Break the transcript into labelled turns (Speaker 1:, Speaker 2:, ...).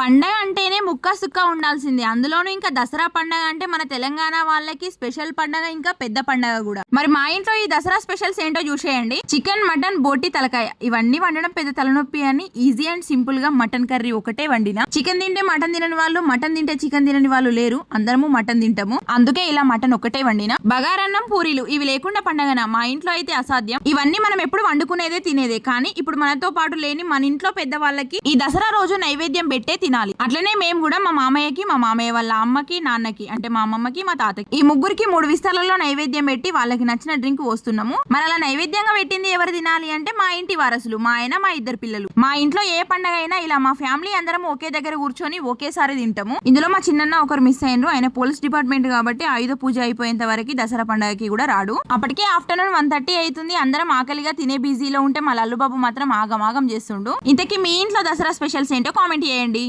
Speaker 1: పండగ అంటేనే ముక్క సుక్క ఉండాల్సిందే. అందులోనూ ఇంకా దసరా పండగ అంటే మన తెలంగాణ వాళ్ళకి స్పెషల్ పండగ ఇంకా పెద్ద పండగ కూడా. మరి మా ఇంట్లో ఈ దసరా స్పెషల్స్ ఏంటో చూసేయండి చికెన్ మటన్ బోటి తలకాయ. ఇవన్నీ వండడం పెద్ద తలనొప్పి అని ఈజీ అండ్ సింపుల్గా మటన్ కర్రీ ఒకటే వండిన. చికెన్ తింటే మటన్ తినని వాళ్ళు మటన్ తింటే చికెన్ తినని వాళ్ళు లేరు. అందరము మటన్ తింటాము. అందుకే ఇలా మటన్ ఒకటే వండిన. బగారన్నం పూరీలు ఇవి లేకుండా పండగన? మా ఇంట్లో అయితే అసాధ్యం. ఇవన్నీ మనం ఎప్పుడు వండుకునేదే తినేదే. కానీ ఇప్పుడు మనతో పాటు లేని మన ఇంట్లో పెద్ద వాళ్ళకి ఈ దసరా రోజు నైవేద్యం పెట్టే తినాలి. అట్లనే మేము కూడా మా మామయ్యకి మా మామయ్య వాళ్ళ అమ్మకి నాన్నకి అంటే మా అమ్మమ్మకి మా తాతకి ఈ ముగ్గురికి మూడు విస్తాలలో నైవేద్యం పెట్టి వాళ్ళకి నచ్చిన డ్రింక్ వస్తున్నాము మరి అలా నైవేద్యంగా పెట్టింది ఎవరు తినాలి అంటే మా ఇంటి వారసులు మా ఆయన మా ఇద్దరు పిల్లలు. మా ఇంట్లో ఏ పండగ అయినా ఇలా మా ఫ్యామిలీ అందరం ఒకే దగ్గర కూర్చొని ఒకేసారి తింటాము. ఇందులో మా చిన్నన్న ఒకరు మిస్ అయినరు. ఆయన పోలీస్ డిపార్ట్మెంట్ కాబట్టి ఆయుధ పూజ అయిపోయేంత వరకు దసరా పండగకి కూడా రాడు. అప్పటికే ఆఫ్టర్నూన్ వన్ థర్టీ అవుతుంది అందరం ఆకలిగా తినే బిజీలో ఉంటే మా లల్లుబాబు మాత్రం ఆగమాగం చేస్తుండు. ఇంతకీ మీ ఇంట్లో దసరా స్పెషల్స్ ఏంటో కామెంట్ చేయండి.